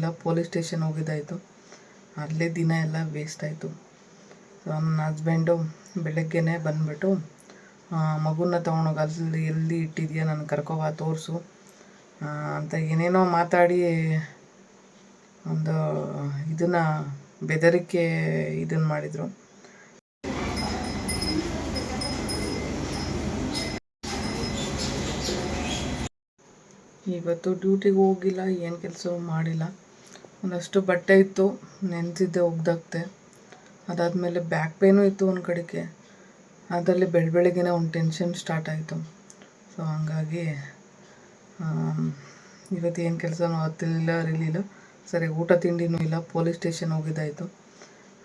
ಇಲ್ಲ, police station ಹೋಗಿದ್ದಾಯಿತು. ಅಲ್ಲೇ ದಿನ ಎಲ್ಲ ವೇಸ್ಟ್ ಆಯಿತು. ನನ್ನ ಹಸ್ಬೆಂಡು ಬೆಳಗ್ಗೆನೇ ಬಂದುಬಿಟ್ಟು ಮಗುನ ತೊಗೊಂಡೋಗಿ ಅಲ್ಲಿ ಎಲ್ಲಿ ಇಟ್ಟಿದ್ಯಾ ನಾನು ಕರ್ಕೊಬಾ ತೋರಿಸು ಅಂತ ಏನೇನೋ ಮಾತಾಡಿ ಒಂದು ಇದನ್ನು, ಬೆದರಿಕೆ ಇದನ್ನು ಮಾಡಿದರು. ಇವತ್ತು ಡ್ಯೂಟಿಗೆ ಹೋಗಿಲ್ಲ, ಏನು ಕೆಲಸವೂ ಮಾಡಿಲ್ಲ. ಒಂದಷ್ಟು ಬಟ್ಟೆ ಇತ್ತು, ನೆನೆಸಿದ್ದೆ ಒಗ್ದಾಕ್ತೆ ಅದಾದಮೇಲೆ ಬ್ಯಾಕ್ ಪೇನು ಇತ್ತು ಒಂದು ಕಡೆಗೆ. ಅದರಲ್ಲಿ ಬೆಳ ಬೆಳಗ್ಗೆನೇ ಒಂದು ಟೆನ್ಷನ್ ಸ್ಟಾರ್ಟ್ ಆಯಿತು. ಸೊ ಹಂಗಾಗಿ ಇವತ್ತು ಏನು ಕೆಲಸನೂ ಹತ್ತಿರಲಿಲ್ಲ ಇರಲಿಲ್ಲ ಸರಿ, ಊಟ ತಿಂಡಿನೂ ಇಲ್ಲ ಪೊಲೀಸ್ ಸ್ಟೇಷನ್ ಹೋಗಿದ್ದಾಯಿತು.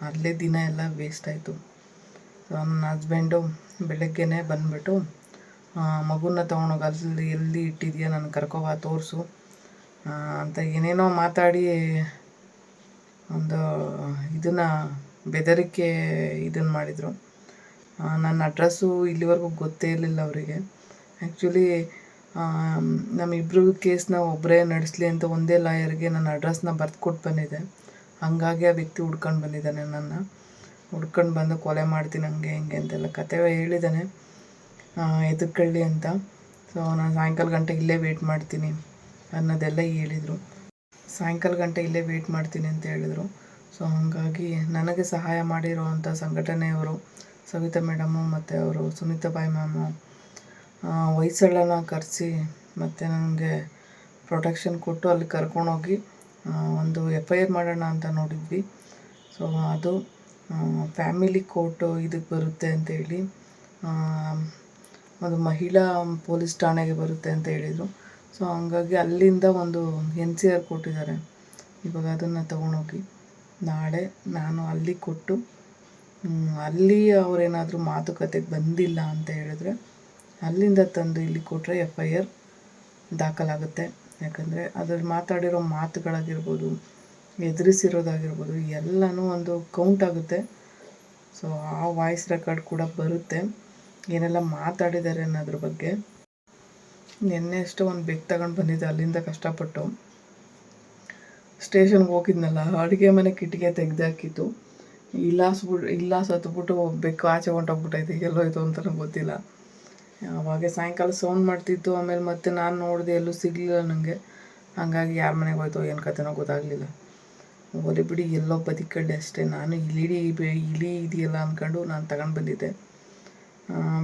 ಅಲ್ಲೇ ದಿನ ಎಲ್ಲ ವೇಸ್ಟ್ ಆಯಿತು. ಸೊ ನನ್ನ ಹಸ್ಬೆಂಡು ಬೆಳಗ್ಗೆನೇ ಬಂದುಬಿಟ್ಟು ಮಗುನ ತೊಗೊಂಡೋಗಿ ಅಲ್ಲಿ ಎಲ್ಲಿ ಇಟ್ಟಿದೆಯಾ ನಾನು ಕರ್ಕೊಬಾ, ತೋರಿಸು. ಅಂತ ಏನೇನೋ ಮಾತಾಡಿ ಒಂದು ಇದನ್ನು ಬೆದರಿಕೆ ಇದನ್ನು ಮಾಡಿದರು. ನನ್ನ ಅಡ್ರೆಸ್ಸು ಇಲ್ಲಿವರೆಗೂ ಗೊತ್ತೇ ಇರಲಿಲ್ಲ ಅವರಿಗೆ. ಆ್ಯಕ್ಚುಲಿ ನಮ್ಮಿಬ್ಬರು ಕೇಸ್ನ ಒಬ್ಬರೇ ನಡೆಸಲಿ ಅಂತ ಒಂದೇ ಲಾಯರ್ಗೆ ನನ್ನ ಅಡ್ರೆಸ್ನ ಬರ್ದು ಕೊಟ್ಟು ಬಂದಿದೆ. ಹಾಗಾಗಿ ಆ ವ್ಯಕ್ತಿ ಹುಡ್ಕೊಂಡು ಬಂದಿದ್ದಾನೆ ನನ್ನ. ಹುಡ್ಕೊಂಡು ಬಂದು ಕೊಲೆ ಮಾಡ್ತೀನಿ ಹಂಗೆ ಹಿಂಗೆ ಅಂತೆಲ್ಲ ಕತೆ ಹೇಳಿದ್ದಾನೆ. ಎದುರ್ಕೊಳ್ಳಿ ಅಂತ. ಸೊ ನಾನು ಸಾಯಂಕಾಲ ಗಂಟೆ ಇಲ್ಲೇ ವೇಟ್ ಮಾಡ್ತೀನಿ. ಅನ್ನೋದೆಲ್ಲ ಹೇಳಿದರು. ಸಾಯಂಕಾಲ ಗಂಟೆ ಇಲ್ಲೇ ವೇಟ್ ಮಾಡ್ತೀನಿ ಅಂತ ಹೇಳಿದರು. ಸೊ ಹಾಗಾಗಿ ನನಗೆ ಸಹಾಯ ಮಾಡಿರೋ ಸಂಘಟನೆಯವರು, ಸವಿತಾ ಮೇಡಮು ಮತ್ತು ಅವರು, ಸುನೀತಾ ಬಾಯಿ ಮ್ಯಾಮು ಹೊಯ್ಸಳನ ಕರೆಸಿ ಮತ್ತು ನನಗೆ ಪ್ರೊಟೆಕ್ಷನ್ ಕೊಟ್ಟು ಅಲ್ಲಿ ಕರ್ಕೊಂಡೋಗಿ ಒಂದು ಎಫ್ ಐ ಆರ್ ಮಾಡೋಣ ಅಂತ ನೋಡಿದ್ವಿ. ಸೊ ಅದು ಫ್ಯಾಮಿಲಿ ಕೋರ್ಟು ಇದಕ್ಕೆ ಬರುತ್ತೆ ಅಂತೇಳಿ ಒಂದು ಮಹಿಳಾ ಪೊಲೀಸ್ ಠಾಣೆಗೆ ಬರುತ್ತೆ ಅಂತ ಹೇಳಿದರು. ಸೊ ಹಂಗಾಗಿ ಅಲ್ಲಿಂದ ಒಂದು ಎನ್ ಸಿ ಆರ್ ಕೊಟ್ಟಿದ್ದಾರೆ. ಇವಾಗ ಅದನ್ನು ತೊಗೊಂಡೋಗಿ. ನಾಳೆ ನಾನು ಅಲ್ಲಿ ಕೊಟ್ಟು ಅಲ್ಲಿ ಅವರೇನಾದರೂ ಮಾತುಕತೆಗೆ ಬಂದಿಲ್ಲ ಅಂತ ಹೇಳಿದ್ರೆ, ಅಲ್ಲಿಂದ ತಂದು ಇಲ್ಲಿ ಕೊಟ್ಟರೆ ಎಫ್ ಐ ಆರ್ ದಾಖಲಾಗುತ್ತೆ. ಯಾಕಂದರೆ ಅದ್ರಲ್ಲಿ ಮಾತಾಡಿರೋ ಮಾತುಗಳಾಗಿರ್ಬೋದು, ಎದುರಿಸಿರೋದಾಗಿರ್ಬೋದು, ಎಲ್ಲನೂ ಒಂದು ಕೌಂಟ್ ಆಗುತ್ತೆ. ಸೊ ಆ ವಾಯ್ಸ್ ರೆಕಾರ್ಡ್ ಕೂಡ ಬರುತ್ತೆ. ಏನೆಲ್ಲ ಮಾತಾಡಿದ್ದಾರೆ ಅನ್ನೋದ್ರ ಬಗ್ಗೆ ನಿನ್ನೆ ಅಷ್ಟೇ ಒಂದು ಬೆಗ್ ತಗೊಂಡು ಬಂದಿದ್ದೆ, ಅಲ್ಲಿಂದ ಕಷ್ಟಪಟ್ಟು. ಸ್ಟೇಷನ್ಗೆ ಹೋಗಿದ್ನಲ್ಲ, ಅಡುಗೆ ಮನೆ ಕಿಟಿಗೆ ತೆಗೆದಾಕಿತ್ತು ಇಲ್ಲಾಸ್ಬಿಟ್ಟು ಇಲ್ಲಾಸ್ ಹತ್ಬಿಟ್ಟು ಬೆಕ್ಕು ಆಚೆ ಹೊಂಟೋಗ್ಬಿಟ್ಟೈತೆ ಎಲ್ಲೋಯ್ತು ಅಂತ ಗೊತ್ತಿಲ್ಲ. ಅವಾಗ ಸಾಯಂಕಾಲ ಸೌಂಡ್ ಮಾಡ್ತಿತ್ತು, ಆಮೇಲೆ ಮತ್ತೆ ನಾನು ನೋಡಿದೆ, ಎಲ್ಲೂ ಸಿಗಲಿಲ್ಲ ನನಗೆ ಹಂಗಾಗಿ ಯಾರ ಮನೆಗೆ ಹೋಯ್ತು ಏನು ಕತೆನೋ ಗೊತ್ತಾಗಲಿಲ್ಲ. ಒಲೆ ಬಿಡಿ, ಎಲ್ಲೋ ಬದಿಕಡ್ಡೆ ಅಷ್ಟೇ. ನಾನು ಇಲಿ ಇಲಿ ಇದೆಯಲ್ಲ ಅಂದ್ಕೊಂಡು ನಾನು ತಗೊಂಡು ಬಂದಿದ್ದೆ.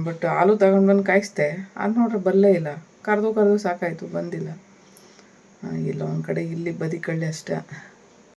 ಬಟ್ ಹಾಲು ತಗೊಂಡು ಬಂದು ಕಾಯಿಸ್ದೆ. ಅದು ನೋಡ್ರೆ ಬರಲೇ ಇಲ್ಲ. ಕರೆದು ಕರೆದು ಸಾಕಾಯಿತು, ಬಂದಿಲ್ಲ. ಇಲ್ಲ, ಒಂದು ಕಡೆ ಇಲ್ಲಿ ಬದಿಕಳ್ಳಿ ಅಷ್ಟೇ.